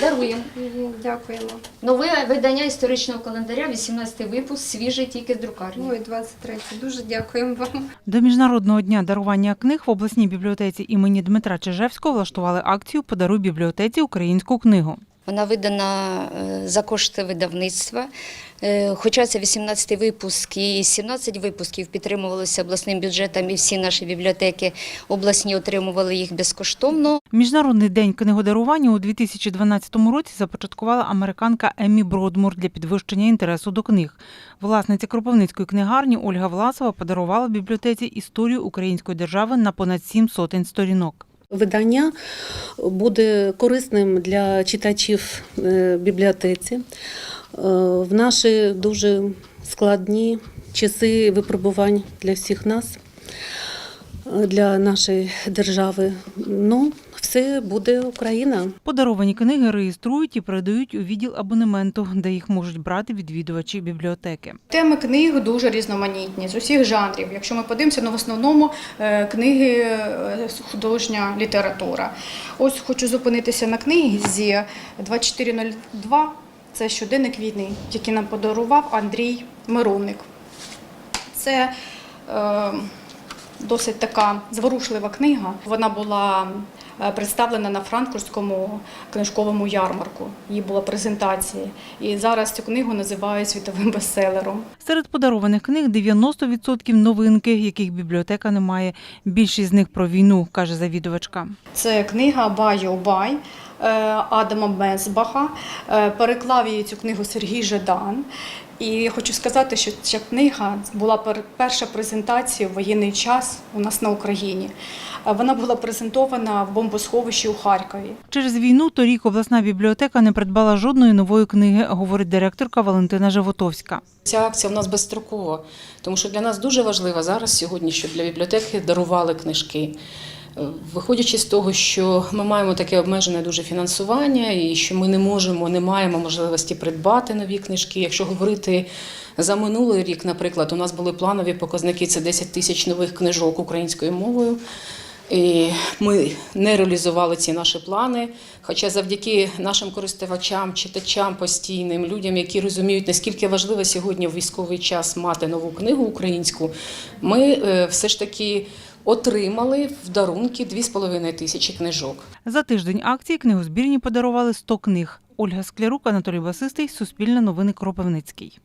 Даруємо. Дякуємо. Нове видання історичного календаря, 18 випуск, свіжий тільки з друкарні. Ой, 23. Дуже дякуємо вам. До міжнародного дня дарування книг в обласній бібліотеці імені Дмитра Чижевського влаштували акцію Подаруй бібліотеці українську книгу. Вона видана е, за кошти видавництва. Е, Хоча це 18 випуск і 17 випусків підтримувалися обласним бюджетом, і всі наші бібліотеки обласні отримували їх безкоштовно. Міжнародний день книгодарування у 2012 році започаткувала американка Еммі Бродмур для підвищення інтересу до книг. Власниця Кропивницької книгарні Ольга Власова подарувала бібліотеці історію української держави на понад сім сотень сторінок. Видання буде корисним для читачів е, бібліотеці. Е, В наші дуже складні часи випробувань для всіх нас, е, для нашої держави. Ну, все буде Україна. Подаровані книги реєструють і передають у відділ абонементу, де їх можуть брати відвідувачі бібліотеки. Теми книг дуже різноманітні з усіх жанрів. Якщо ми подивимося, ну в основному е, книги е, художня література. Ось хочу зупинитися на книзі 2402. Це щоденник війни, який нам подарував Андрій Миронник. Це е, досить така зворушлива книга. Вона була представлена на франкфуртському книжковому ярмарку. Її була презентація. І зараз цю книгу називають світовим бестселером. Серед подарованих книг 90% новинки, яких бібліотека не має. Більшість з них про війну, каже завідувачка. Це книга Бай е, Адама Безбаха. Е, Переклав її цю книгу Сергій Жадан. І я хочу сказати, що ця книга була перша презентація в воєнний час у нас на Україні. Е, Вона була презентована в бомбосховищі у Харкові. Через війну торік обласна бібліотека не придбала жодної нової книги, говорить директорка Валентина Животовська. Ця акція в нас безстрокова, тому що для нас дуже важливо зараз сьогодні, щоб для бібліотеки дарували книжки. Виходячи з того, що ми маємо таке обмежене дуже фінансування, і що ми не можемо, не маємо можливості придбати нові книжки. Якщо говорити за минулий рік, наприклад, у нас були планові показники це 10 тисяч нових книжок українською мовою. І ми не реалізували ці наші плани. Хоча завдяки нашим користувачам, читачам постійним, людям, які розуміють, наскільки важливо сьогодні в військовий час мати нову книгу українську, ми е, все ж таки отримали в дарунки 2,5 тисячі книжок. За тиждень акції книгозбірні подарували 100 книг. Ольга Склярук, Анатолій Басистий, Суспільне новини Кропивницький.